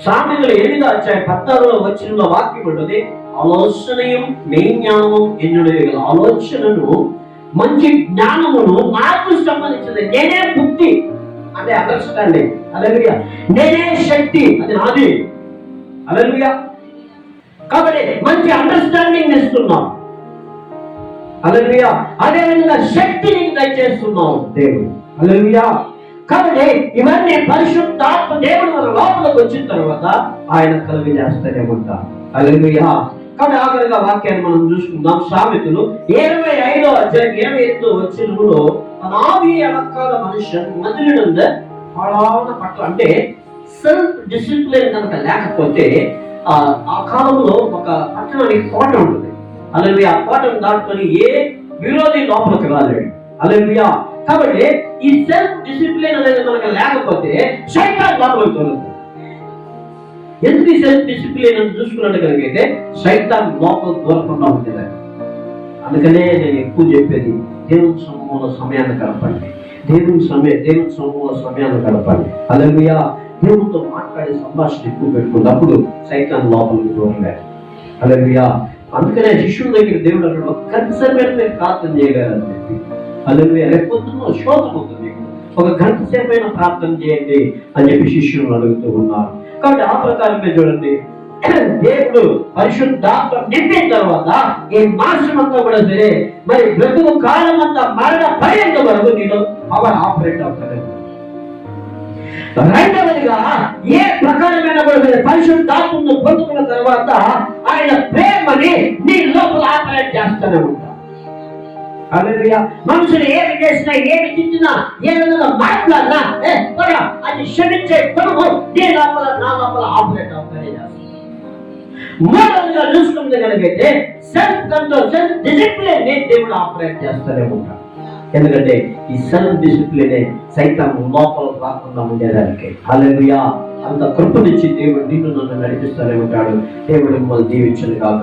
సామెతలు ఎనిమిది వచ్చాయి? పద్నాలుగులో వచ్చిన వాక్యం ఉంటుంది ఆలోచనయం జ్ఞానము ఎన్నుడు ఆలోచనను మంచి జ్ఞానమును నాకు సంబంధించింది. నేనే బుద్ధి. అంటే అండర్స్టాండింగ్ అలలుగా నేనే శక్తి. అది నాది. అలలుగా కాబట్టి మంచి అండర్స్టాండింగ్ ఇస్తున్నాం అలలుగా అదే విధంగా శక్తి నీకు దయచేస్తున్నాం దేవుడు. అలలుగా కాబట్టి ఇవన్నీ పరిశుద్ధాత్మ దేవుడు మన లోపలికి వచ్చిన తర్వాత ఆయన కలిగి చేస్తూనే ఉంటారు. అలలుగా కాబట్టి ఆఖరిగా వాక్యాన్ని మనం చూసుకుందాం. సామెతలు ఇరవై ఐదో అధ్యాయం ఇరవై ఎనిమిదో వచ్చినప్పుడు నావి అలక్కాల మనుష్యన్ మొదలుంద పాడాన పట్ల అంటే సెల్ఫ్ డిసిప్లిన్ కనుక లేకపోతే ఆ కాలంలో ఒక పట్టణానికి కోట ఉంటుంది. అలాగే ఆ కోటను దాటుకొని ఏ విరోధి లోపలికి రాలేడు. అలాగే కాబట్టి ఈ సెల్ఫ్ డిసిప్లిన్ అనేది మనకు లేకపోతే సైతాన్ లోపలికి ఎందుకు ఈ సెల్ఫ్ డిసిప్లిన్ అని చూసుకున్నట్టు కనుకైతే సైతాన్ లోపల దూరకుండా ఉండేది. అందుకనే నేను ఎక్కువ చెప్పేది దేవుని సమూహంలో సమయాన్ని కలపండి. దేవుని సమయ దేవుని సమూహంలో సమయాన్ని గడపండి అలా దేవునితో మాట్లాడే సంభాషణ ఎక్కువ పెట్టుకున్నప్పుడు సైతాన్ లోపలికి దూరలేదు అలా అందుకనే శిష్యుల దగ్గర దేవుడు అక్కడ ఒక గంట సేపు మీరు ప్రార్థన చేయగలని చెప్పి రేపొద్దున శోధన అవుతుంది ఒక గంట సేపు ప్రార్థన చేయండి అని చెప్పి శిష్యులు అడుగుతూ ఉన్నారు. కాబట్టి ఆ ప్రకారమే చూడండి. దేవుడు పరిశుద్ధాత్మ నింపిన తర్వాత ఈ మాసం అంతా కూడా సరే మరి బ్రతుకు కాలం అంతా మరణ పర్యంత వరకు నేను పవర్ ఆపరేట్ అవుతాను రెండవదిగా ఏ ప్రకారమైన కూడా సరే పరిశుద్ధాత్మను పొందుకున్న తర్వాత ఆయన ప్రేమని నీ లోపల ఆపరేట్ చేస్తానే ఉంటా మనుషులు ఏమి చేసినా ఏమి తిట్టినా ఏ విధంగా మాట్లాడినా ఏ, పోరా, అది క్షమించే గుణము నీ లోపల నా లోపల ఆపరేట్ అవుతానే మూడవదిగా చూసుకుంటే కనుకైతే సెల్ఫ్ కంట్రోల్ సెల్ఫ్ డిసిప్లిన్ నేను దేవుడు ఆపరేట్ చేస్తూనే ఉంటాడు. ఎందుకంటే ఈ సెల్ఫ్ డిసిప్లిన్ సైతం లోపల రాకుండా ఉండేదానికి. అలెలుయా అంత కృపనిచ్చి దేవుడు నిన్ను నన్ను నడిపిస్తూనే ఉంటాడు. దేవుడు మిమ్మల్ని దీవించను కాక